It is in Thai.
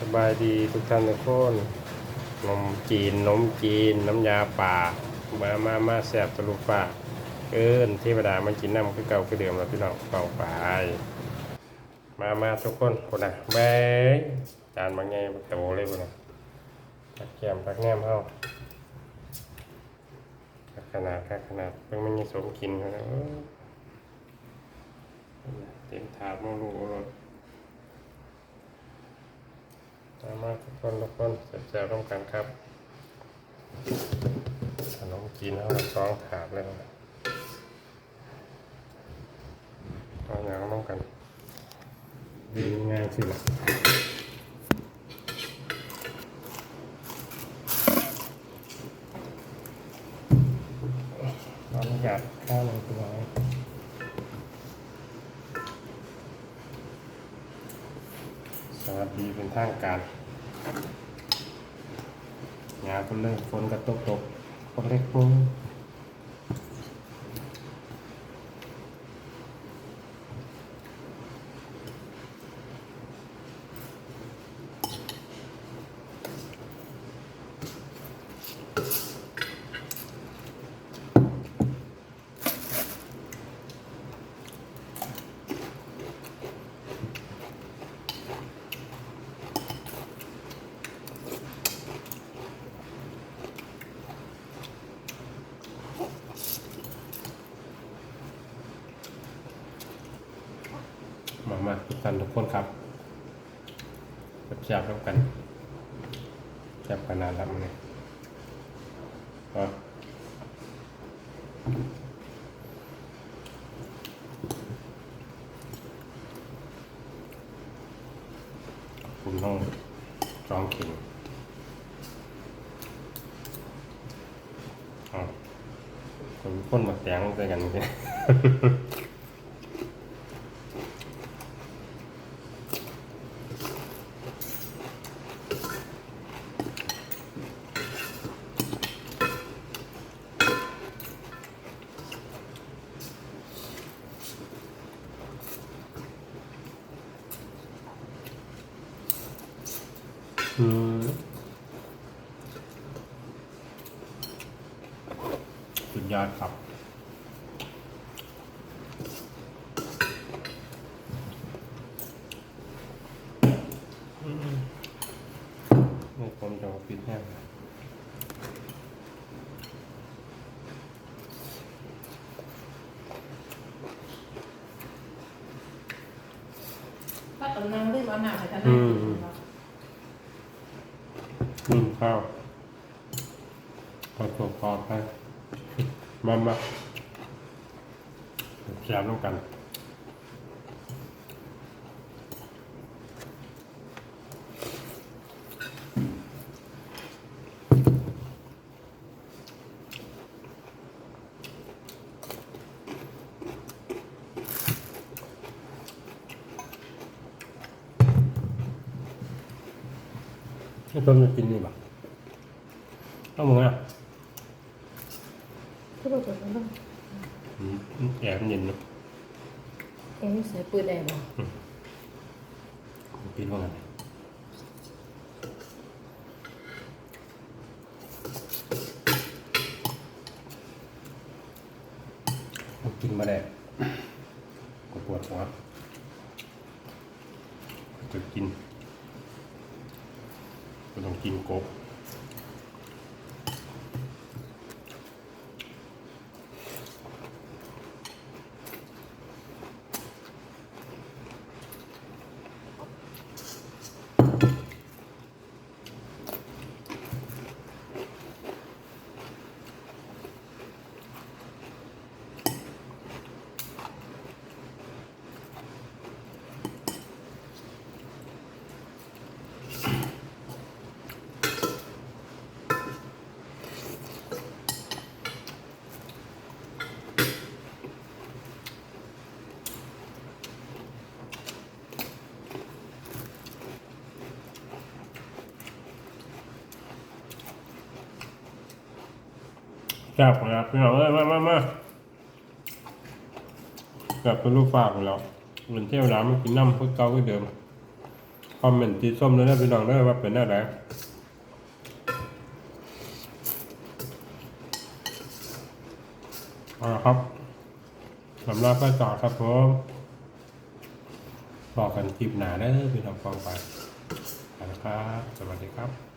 สบายดีทุกท่านทุกคนนมจีนนมจีน น้ำยาป่า มามามาแสบตะลุป่าเอิ้นเทวดามากินน้ำคือเก่าคือเดิมแล้วพี่น้องเป่าไปมามาทุกคนคนน่ะแบงจานบางไงบักโตเลยคนน่ะตักแกมตักแนมเฮาตักขนาดตักขนาดเพิ่งไม่มีสมกินเขานะเอ้ยเต็มถาดมองลูกรถ มามมาทุกคนทุกคนเจอร่วมกันครับขนมจีนเอามาซ้องถาดเลยนะเอาอย่างร่วมกันดีง่ายสิละตอนหยาดข้าวลงตัว วัสดีเป็นทางการงานคนเริ่มฝนกระตกตกคนเล็กปุ้ง มามาทุกท่านทุกคนครับจับๆร่วกันจับกันนานแล้วมั้งเนี่ยอ๋อคุณต้องจองเข่งอ๋อคนคนมาแตงใส่กันใช่อื สุดยอดครับอืมนี่ผมจะปิดแห้งถ้าตำนานได้มาหนาใส่กันอื นึ่งข้าวพอตัวพอไปมามาแชร์ร่วมกัน ให้ต้นจะกินนี่ปะต้องมึงอะก็บอกว่าต้องอืมแอบมันเย็นเนอะเอ๊ะใส่ปืนแรงเหรอกินว่าไงผมกินมาได้ก็ปวดหัวจะกิน ก็ต้อง กินกบกลับครับพี่น้องเอ้ยมามามากับเป็นลูกฝากของเราเหมือนเที่ยวน้ำมันกินน้ำเพื่อเก่าคือเดิมคอมเมนต์ตีส้มด้วยนะพี่น้องเด้ว่าเป็นอะไรเอาละครับสำหรับไปต่อครับผมบอกกันคลิปหนาเด้พี่น้องฟังไปไปนะครับ สวัสดีครับ